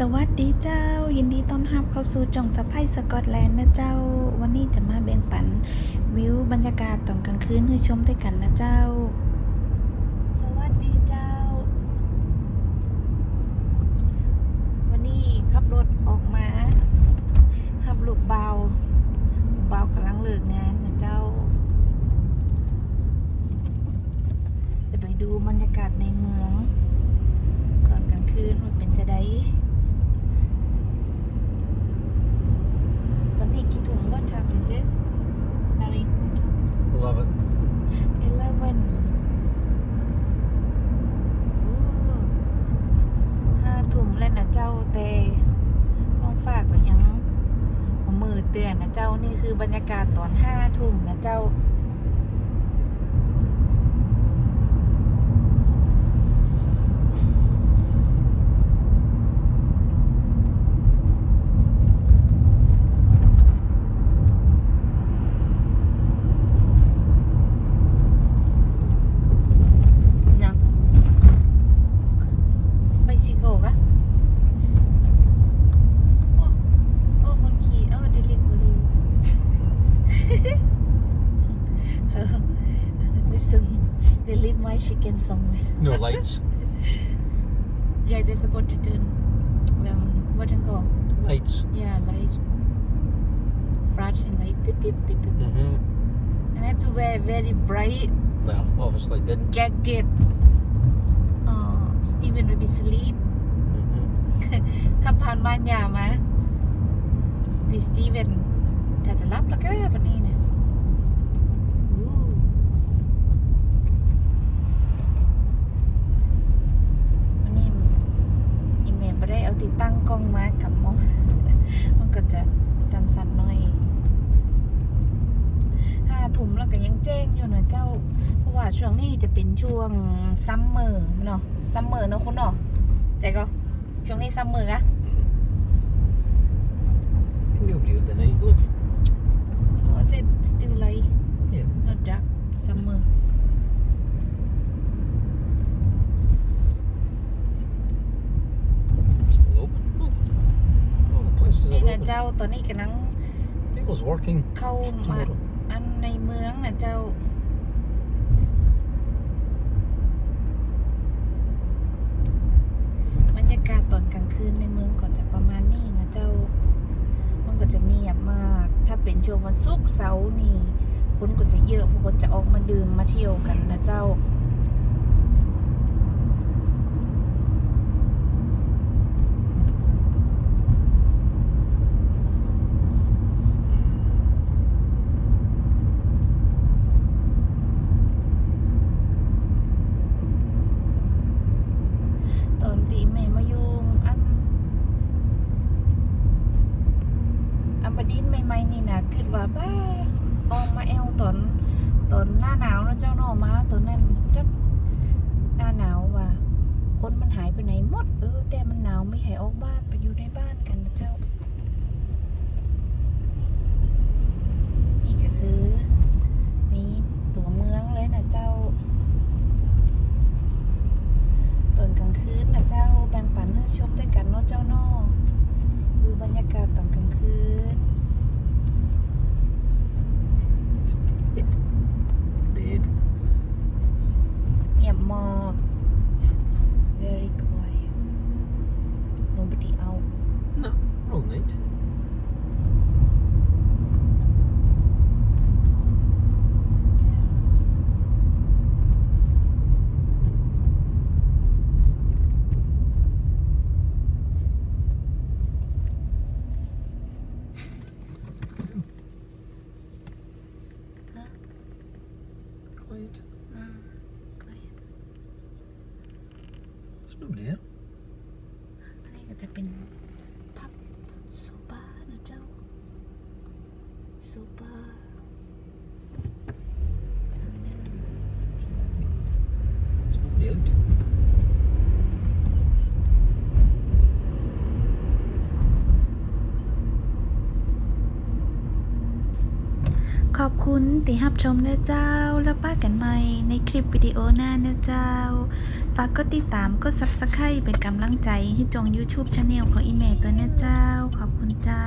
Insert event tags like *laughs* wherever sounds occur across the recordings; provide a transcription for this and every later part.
สวัสดีเจ้า ยินดีต้อนรับเข้าสู่จ่องสะพายสกอตแลนด์นะเจ้า วันนี้จะมาแบ่งปันวิวบรรยากาศตอนกลางคืนให้ชมด้วยกันนะเจ้า สวัสดีเจ้า วันนี้ขับรถออกมาขับลูกเบาเบากำลังเลิกงานนะเจ้าจะไปดูบรรยากาศในเมือง ตอนกลางคืนมันเป็นจะได้ ตอนนี้กี่ทุ่ม What time is this? Naring Love it. ห้าทุ่มแล้วนะเจ้าเต่ต้องฝากไปยังมือเตือนนะเจ้านี่คือบรรยากาศตอนห้าทุ่มนะเจ้า they leave my chicken somewhere No *laughs* lights. yeah they're supposed to turn um what and go Lights. yeah light flashing light beep beep beep beep hmm and I have to wear very bright Well, obviously didn't. jacket uh Steven will be asleep hmm ขับผ่านบ้านยามาพี่สตีเวนแต่จะรับแล้วก็วันนี้เนี่ย ที่ตั้งกล้องมากับมอมันก็จะสั่นๆหน่อยห้าทุ่มแล้วก็ยังแจ้งอยู่นะเจ้า เพราะว่าช่วงนี้จะเป็นช่วงซัมเมอร์เนาะซัมเมอร์เนาะคุณเนาะใจก็ช่วงนี้ซัมเมอร์อะ เจ้าตอนนี้กำลัง People's working เข้ามา tomorrow. อันในเมืองนะเจ้า บรรยากาศตอนกลางคืนในเมืองก็จะประมาณนี้นะเจ้า มันก็จะเงียบมาก ถ้าเป็นช่วงวันศุกร์เสาร์นี่คนก็จะเยอะเพราะคนจะออกมาดื่มมาเที่ยวกันนะเจ้า ตอนตีแม่มาอยู่อันอัน บดินใหม่ๆนี่นะคิดว่าบ้าออกมาแอลตอนตอนหน้าหนาวนะเจ้าเนอมาตอนนั้นจักหน้าหนาวว่าคนมันหายไปไหนหมดเออแต่มันหนาวไม่ให้ออกบ้านไปอยู่ในบ้านกันนะเจ้า นี่ก็คือ นี่ตัวเมืองเลยนะเจ้าตอนกลางคืนนะเจ้าแบ่งปันให้ชมด้วยกันเนาะเจ้าเนอดูบรรยากาศตอนกลางคืน Dead. Dead. เงียบมาก very quiet nobody out No. Wrong night. เจ้าฮะ Quiet. อ่า quiet There's nobody there. อันนี้ก็จะเป็นพับซูเปอร์นะเจ้าซูเปอร์ทางนั้น There's nobody out. กขอบคุณที่รับชมนะเจ้า แล้วป้ากันใหม่ใน คลิปวิดีโอหน้านะเจ้า ฝากกดติดตามกด subscribe เป็นกำลังใจให้จง YouTube Channel ของอีเมลตัวนะเจ้า ขอบคุณเจ้า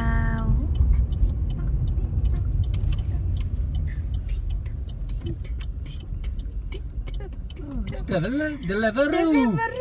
Deliveroo! Deliveroo!